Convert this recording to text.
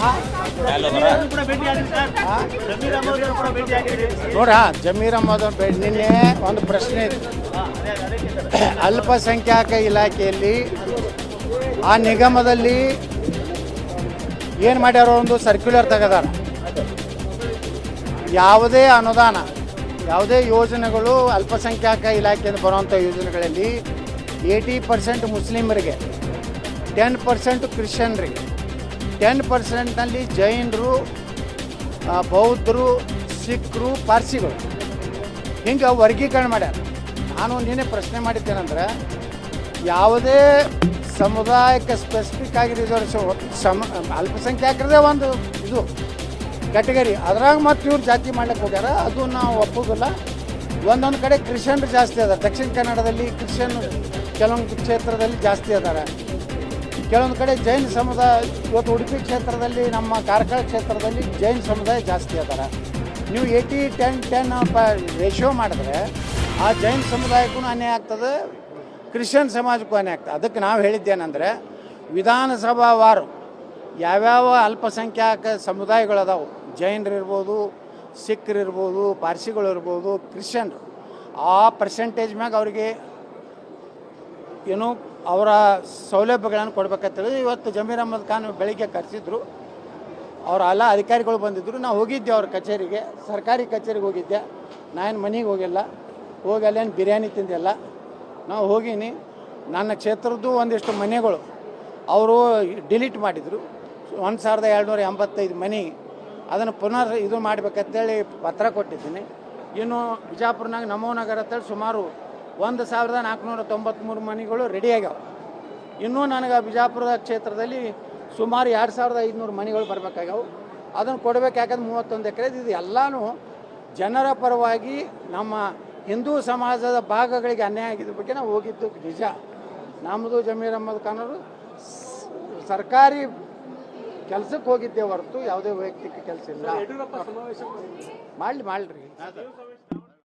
ಭೇಟಿ ಭೇಟಿ ನೋಡ ಜಮೀರ್ ಅಹಮದ್ ಅವ್ರ ಬೆ- ನಿನ್ನೆ ಒಂದು ಪ್ರಶ್ನೆ ಇತ್ತು ಅಲ್ಪಸಂಖ್ಯಾತ ಇಲಾಖೆಯಲ್ಲಿ ಆ ನಿಗಮದಲ್ಲಿ ಏನು ಮಾಡ್ಯಾರೋ ಒಂದು ಸರ್ಕ್ಯುಲರ್ ತೆಗೆದಾರ. ಯಾವುದೇ ಅನುದಾನ, ಯಾವುದೇ ಯೋಜನೆಗಳು ಅಲ್ಪಸಂಖ್ಯಾತ ಇಲಾಖೆಯಿಂದ ಬರುವಂಥ ಯೋಜನೆಗಳಲ್ಲಿ ಏಯ್ಟಿ ಪರ್ಸೆಂಟ್ ಮುಸ್ಲಿಮರಿಗೆ ಟೆನ್ ಪರ್ಸೆಂಟ್ ಕ್ರಿಶ್ಚಿಯನ್ರಿಗೆ ಟೆನ್ ಪರ್ಸೆಂಟ್ನಲ್ಲಿ ಜೈನರು ಬೌದ್ಧರು ಸಿಖ್ರು ಪಾರ್ಸಿಗಳು. ಹಿಂಗೆ ವರ್ಗೀಕರಣ ಮಾಡ್ಯಾರ. ನಾನು ನೀನೇ ಪ್ರಶ್ನೆ ಮಾಡಿದ್ದೇನೆಂದ್ರೆ, ಯಾವುದೇ ಸಮುದಾಯಕ್ಕೆ ಸ್ಪೆಸಿಫಿಕ್ ಆಗಿ ರಿಸರ್ವ್ ಸಮ ಅಲ್ಪಸಂಖ್ಯಾತರದೇ ಒಂದು ಇದು ಕ್ಯಾಟಗರಿ ಅದ್ರಾಗ ಮತ್ತು ಇವ್ರು ಜಾತಿ ಮಾಡ್ಲಿಕ್ಕೆ ಹೋಗ್ಯಾರ, ಅದು ನಾವು ಒಪ್ಪೋದಿಲ್ಲ. ಒಂದೊಂದು ಕಡೆ ಕ್ರಿಶ್ಚಿಯನ್ರು ಜಾಸ್ತಿ ಅದಾರೆ. ದಕ್ಷಿಣ ಕನ್ನಡದಲ್ಲಿ ಕ್ರಿಶ್ಚಿಯನ್, ಕೆಲವೊಂದು ಕ್ಷೇತ್ರದಲ್ಲಿ ಜಾಸ್ತಿ ಅದಾರೆ. ಕೆಲವೊಂದು ಕಡೆ ಜೈನ ಸಮುದಾಯ, ಇವತ್ತು ಉಡುಪಿ ಕ್ಷೇತ್ರದಲ್ಲಿ, ನಮ್ಮ ಕಾರ್ಕಳ ಕ್ಷೇತ್ರದಲ್ಲಿ ಜೈನ ಸಮುದಾಯ ಜಾಸ್ತಿ ಅದಾರ. ನೀವು ಏಯ್ಟಿ ಟೆನ್ ಟೆನ್ ಪ ರೇಷಿಯೋ ಮಾಡಿದ್ರೆ ಆ ಜೈನ ಸಮುದಾಯಕ್ಕೂ ಅನ್ಯಾಯ ಆಗ್ತದೆ, ಕ್ರಿಶ್ಚಿಯನ್ ಸಮಾಜಕ್ಕೂ ಅನ್ಯಾಯ ಆಗ್ತದೆ. ಅದಕ್ಕೆ ನಾವು ಹೇಳಿದ್ದೇನೆಂದರೆ ವಿಧಾನಸಭಾವಾರು ಯಾವ್ಯಾವ ಅಲ್ಪಸಂಖ್ಯಾತ ಸಮುದಾಯಗಳದಾವು, ಜೈನರು ಇರ್ಬೋದು ಸಿಖ್ರು ಇರ್ಬೋದು, ಪಾರ್ಸಿಗಳು ಇರ್ಬೋದು, ಕ್ರಿಶ್ಚಿಯನ್ರು, ಆ ಪರ್ಸೆಂಟೇಜ್ ಮ್ಯಾಗ ಅವರಿಗೆ ಏನು ಅವರ ಸೌಲಭ್ಯಗಳನ್ನು ಕೊಡ್ಬೇಕಂತೇಳಿ ಇವತ್ತು ಜಮೀರ್ ಅಹಮದ್ ಖಾನ್ ಬೆಳಿಗ್ಗೆ ಕರೆಸಿದ್ರು. ಅವ್ರ ಎಲ್ಲ ಅಧಿಕಾರಿಗಳು ಬಂದಿದ್ದರು ನಾವು ಹೋಗಿದ್ದೆ ಅವ್ರ ಕಚೇರಿಗೆ. ಸರ್ಕಾರಿ ಕಚೇರಿಗೆ ಹೋಗಿದ್ದೆ. ನಾನು ಮನೆಗೆ ಹೋಗಿಲ್ಲ. ಹೋಗಿ ಅಲ್ಲೇನು ಬಿರಿಯಾನಿ ತಿಂದಿಲ್ಲ. ನಾವು ಹೋಗೀನಿ. ನನ್ನ ಕ್ಷೇತ್ರದ್ದು ಒಂದಿಷ್ಟು ಮನೆಗಳು. ಅವರು ಡಿಲೀಟ್ ಮಾಡಿದರು. ಒಂದು ಸಾವಿರದ ಏಳ್ನೂರ ಎಂಬತ್ತೈದು ಮನೆ. ಅದನ್ನು ಪುನರ್ ಇದು ಮಾಡಬೇಕಂತೇಳಿ ಪತ್ರ ಕೊಟ್ಟಿದ್ದೀನಿ. ಇನ್ನು ಬಿಜಾಪುರ್ನಾಗ ನಮೋ ನಗರ ಅಂತೇಳಿ ಸುಮಾರು ಒಂದು ಸಾವಿರದ ನಾಲ್ಕುನೂರ ತೊಂಬತ್ತ್ಮೂರು ಮನೆಗಳು ರೆಡಿ ಆಗ್ಯಾವ. ಇನ್ನೂ ನನಗೆ ಬಿಜಾಪುರದ ಕ್ಷೇತ್ರದಲ್ಲಿ ಸುಮಾರು ಎರಡು ಸಾವಿರದ ಐದುನೂರು ಮನೆಗಳು ಬರಬೇಕಾಗ್ಯಾವು. ಅದನ್ನು ಕೊಡಬೇಕು ಯಾಕಂದ್ರೆ ಮೂವತ್ತೊಂದು ಎಕರೆ ಇದು ಎಲ್ಲನೂ ಜನರ ಪರವಾಗಿ ನಮ್ಮ ಹಿಂದೂ ಸಮಾಜದ ಭಾಗಗಳಿಗೆ ಅನ್ಯಾಯ ಆಗಿದ್ದ ಬಗ್ಗೆ ನಾವು ಹೋಗಿದ್ದು ನಿಜ. ನಮ್ಮದು ಜಮೀರ್ ಅಹಮದ್ ಖಾನರು ಸರ್ಕಾರಿ ಕೆಲಸಕ್ಕೆ ಹೋಗಿದ್ದೆ ಹೊರತು ಯಾವುದೇ ವೈಯಕ್ತಿಕ ಕೆಲಸ ಇಲ್ಲ. ಮಾಡಲಿ ಮಾಡಲಿ